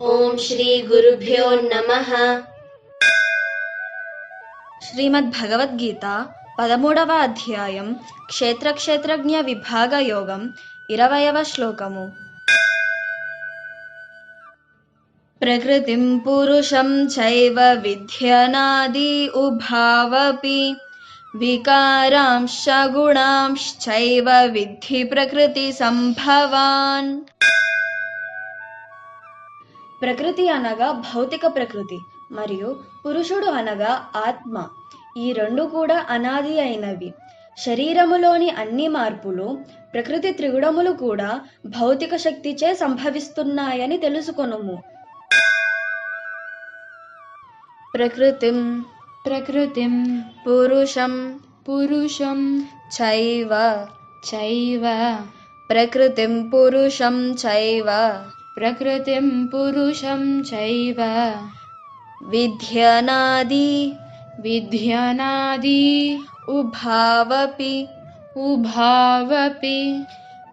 ఓం శ్రీ గురుభ్యో నమః శ్రీమద్భగవద్గీత పదమూడవ అధ్యాయం క్షేత్రక్షేత్రజ్ఞ విభాగ యోగం ఇరవయవ శ్లోకము ప్రకృతిం పురుషం చైవ విద్యనాది ఉభావపి వికారాంశ గుణాంశ్చైవ విద్ధి ప్రకృతి సంభవాన్ ప్రకృతి అనగా భౌతిక ప్రకృతి మరియు పురుషుడు అనగా ఆత్మ. ఈ రెండు కూడా అనాది అయినవి. శరీరములోని అన్ని మార్పులు ప్రకృతి త్రిగుణములు కూడా భౌతిక శక్తిచే సంభవిస్తున్నాయని తెలుసుకొనుము. ప్రకృతిం ప్రకృతిం పురుషం పురుషం చైవ చైవ ప్రకృతిం పురుషం చైవ प्रकृतिं पुरुषं चैव। विध्यनादि विध्यनादि उभावपि। उभावपि।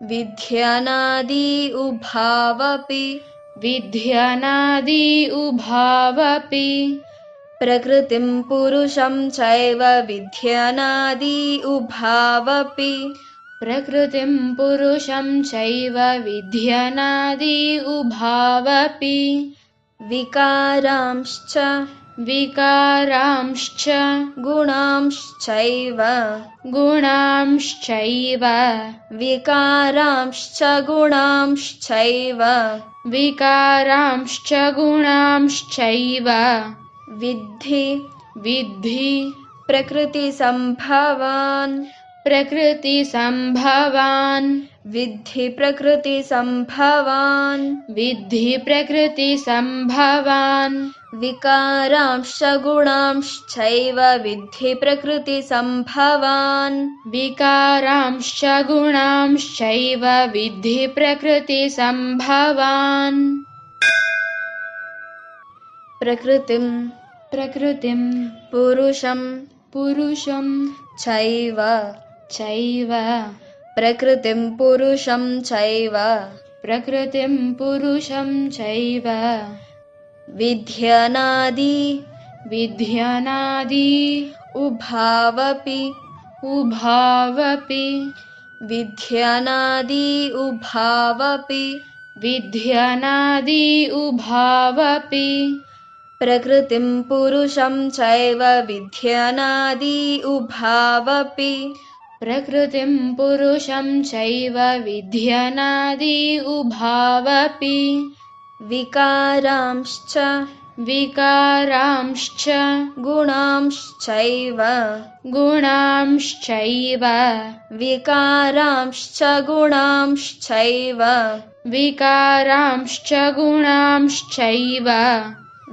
विध्यनादि उभावपि। विध्यनादि उभावपि। प्रकृतिं पुरुषं चैव। विध्यनादि उभावपि। प्रकृतिं पुरुषं चैव विध्यनादि उभावपि विकारांश्च विकारांश्च गुणांश्चैव। गुणांश्चैव विकारांश्च गुणांश्चैव विकारांश्च गुणांश्चैव विद्धि विद्धि प्रकृतिसम्भवान् प्रकृतिसम्भवान्। विद्धि प्रकृतिसम्भवान्। विद्धि प्रकृतिसम्भवान्। विकारांश्च गुणांश्चैव विद्धिप्रकृतिसंभवान् विकारांश्च गुणांश्चैव विद्धिप्रकृतिसम्भवान् प्रकृतिं प्रकृतिं पुरुषं पुरुषं चैव चैव। प्रकृतिं पुरुषं चैव। प्रकृतिं पुरुषं चैव। विध्यनादि विध्यनादि उभावपि। उभावपि। विध्यनादि उभावपि। विध्यनादि उभावपि। प्रकृतिं पुरुषं चैव। विध्यनादि उभावपि। प्रकृतिं पुरुषं चैव विध्यनादि उभावपि। विकारांश्च विकारांश्च गुणांश्चैव। गुणांश्चैव विकारांश्च गुणांश्चैव। विकारांश्च गुणांश्चैव।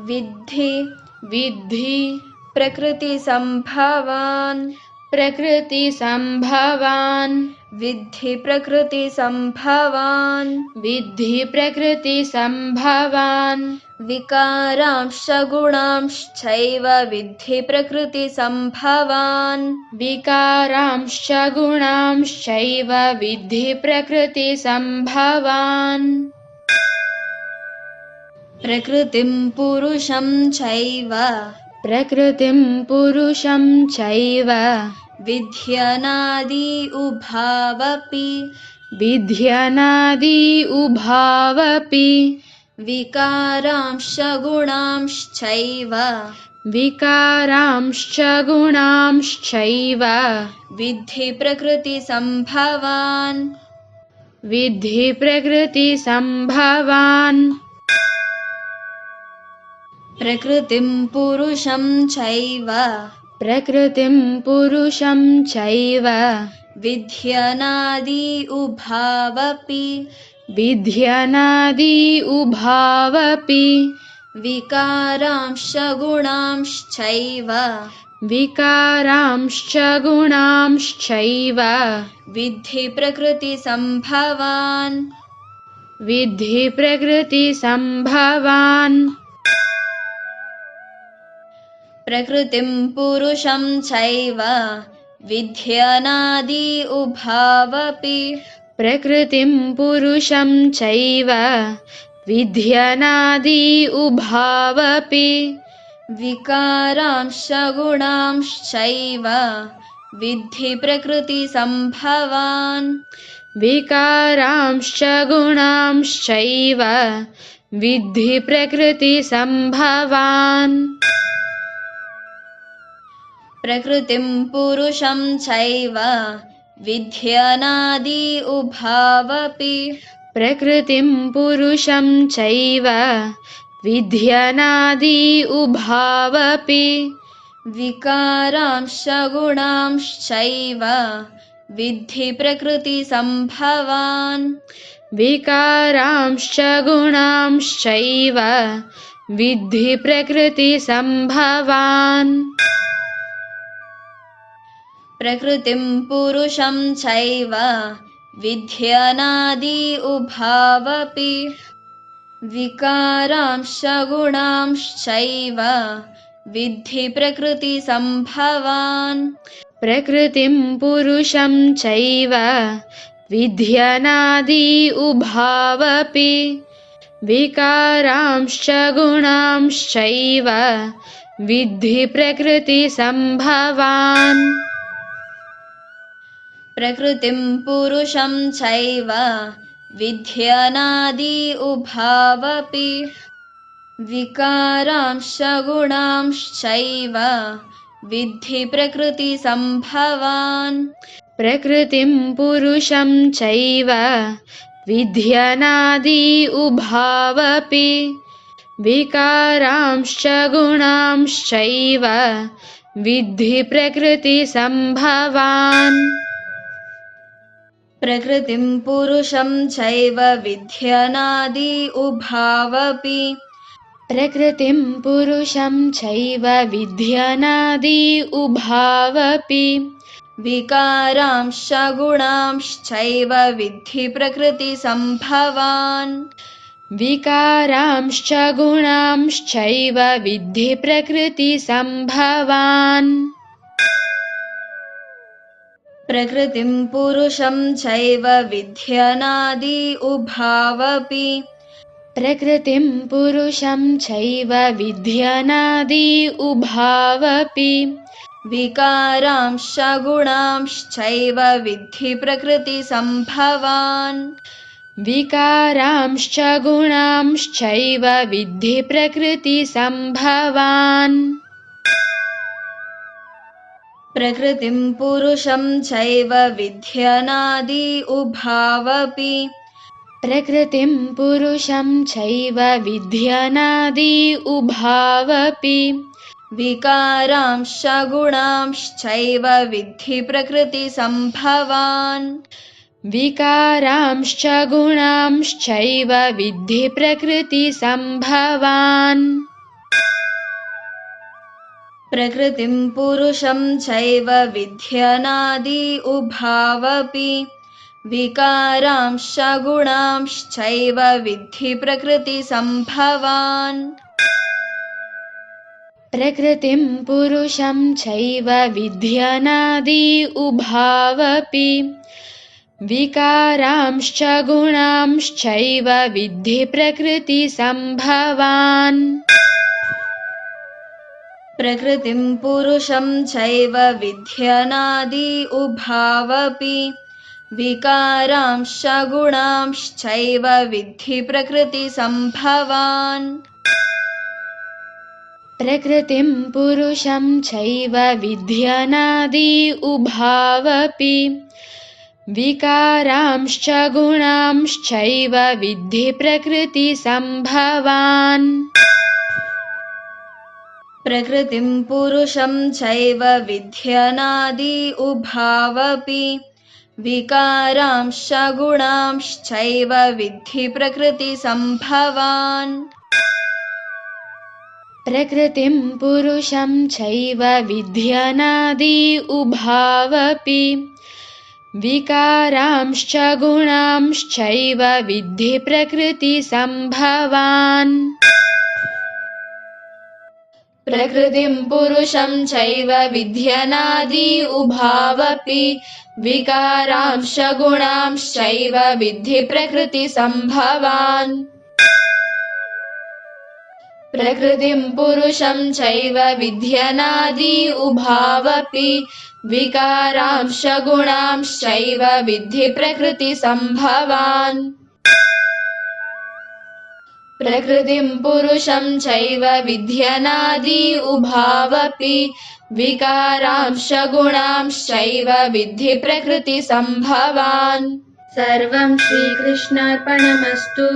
विद्धि विद्धि प्रकृतिसम्भवान्। प्रकृतिसम्भवान्। म्भवान् विद्धिप्रकृतिसम्भवान् विद्धिप्रकृतिसम्भवान् विकारांश्च गुणांश्चैव विद्धि प्रकृतिसम्भवान्। विकारांश्च गुणांश्चैव विद्धिप्रकृतिसम्भवान् प्रकृतिं पुरुषं चैव। प्रकृतिं पुरुषं चैव। विध्यनादि उभावपि। विध्यनादि उभावपि। विकारांश्च गुणांश्चैव विकारांश्च गुणांश्चैव विद्धि प्रकृतिसम्भवान् विद्धि प्रकृतिसम्भवान् प्रकृतिं पुरुषं चैव। प्रकृतिं पुरुषं चैव। विध्यनादि उभावपि। विध्यनादि उभावपि। विकारांश्च गुणांश्चैव। विकारांश्च गुणांश्चैव। विद्धि प्रकृतिसम्भवान् विद्धि प्रकृतिसम्भवान् प्रकृतिं पुरुषं चैव विध्यनादि उभावपि। प्रकृतिं पुरुषं चैव विध्यनादि उभावपि। विकारांश्च गुणांश्चैव विद्धि प्रकृतिसम्भवान् विकारांश्च गुणांश्चैव विद्धि विद्धिप्रकृतिसम्भवान् प्रकृतिं पुरुषं चैव विध्यनादि उभावपि। प्रकृतिं पुरुषं चैव विध्यनादि उभावपि। विकारांश्च गुणांश्चैव विद्धि प्रकृतिसम्भवान् विकारांश्च गुणांश्चैव विद्धि प्रकृतिसम्भवान् प्रकृतिं पुरुषं चैव विध्यनादि उभावपि विकारांश्च गुणांश्चैव विद्धि प्रकृतिसम्भवान् प्रकृतिं पुरुषं चैव विध्यनादि उभावपि विकारांश्च गुणांश्चैव विद्धि प्रकृतिसम्भवान् प्रकृतिं पुरुषं चैव विध्यनादि उभावपि विकारांश्च गुणांश्चैव विद्धि प्रकृतिसम्भवान् प्रकृतिं पुरुषं चैव विध्यनादि उभावपि विकारांश्च गुणांश्चैव विद्धि प्रकृतिसम्भवान् प्रकृतिं पुरुषं चैव विध्यनादि उभावपि। प्रकृतिं पुरुषं चैव विध्यनादि उभावपि। विकारांश्च गुणांश्चैव विद्धि प्रकृतिसम्भवान् विकारांश्च गुणांश्चैव विद्धि प्रकृतिसम्भवान् प्रकृतिं पुरुषं चैव विध्यनादि उभावपि। प्रकृतिं पुरुषं चैव विध्यनादि उभावपि। विकारांश्च गुणांश्चैव विद्धि प्रकृतिसम्भवान् विकारांश्च गुणांश्चैव विद्धि प्रकृतिसम्भवान् प्रकृतिं पुरुषं चैव विध्यनादि उभावपि। प्रकृतिं पुरुषं चैव विध्यनादि उभावपि। विकारांश्च गुणांश्चैव विद्धि प्रकृतिसम्भवान् विकारांश्च गुणांश्चैव विद्धि प्रकृतिसम्भवान् प्रकृतिं पुरुषं चैव विध्यनादि उभावपि। विकारांश्च गुणांश्चैव विद्धि प्रकृतिसम्भवान् प्रकृतिं पुरुषं चैव विध्यनादि उभावपि। विकारांश्च गुणांश्चैव विद्धि प्रकृतिसम्भवान् प्रकृतिं पुरुषं चैव विध्यनादि उभावपि। विकारांश्च गुणांश्चैव विद्धि प्रकृतिसम्भवान् प्रकृतिं पुरुषं चैव विध्यनादि उभावपि। विकारांश्च गुणांश्चैव विद्धि प्रकृतिसम्भवान् प्रकृतिं पुरुषं प्रकृतिसम्भवान् प्रकृतिं पुरुषं चैव विध्यनादि उभावपि। विकारांश्च गुणांश्चैव विद्धि प्रकृतिसम्भवान् प्रकृतिं पुरुषं चैव विध्यनादि उभावपि विकारांश्च गुणांश्चैव विद्धि प्रकृतिसम्भवान् प्रकृतिं पुरुषं चैव विध्यनादि उभावपि विकारांश गुणांश्चैव विद्धि प्रकृतिसम्भवान् प्रकृतिं पुरुषं चैव विध्यनादि उभावपि विकारांश गुणांश्चैव विद्धि प्रकृतिसम्भवान् सर्वं श्रीकृष्णार्पणमस्तु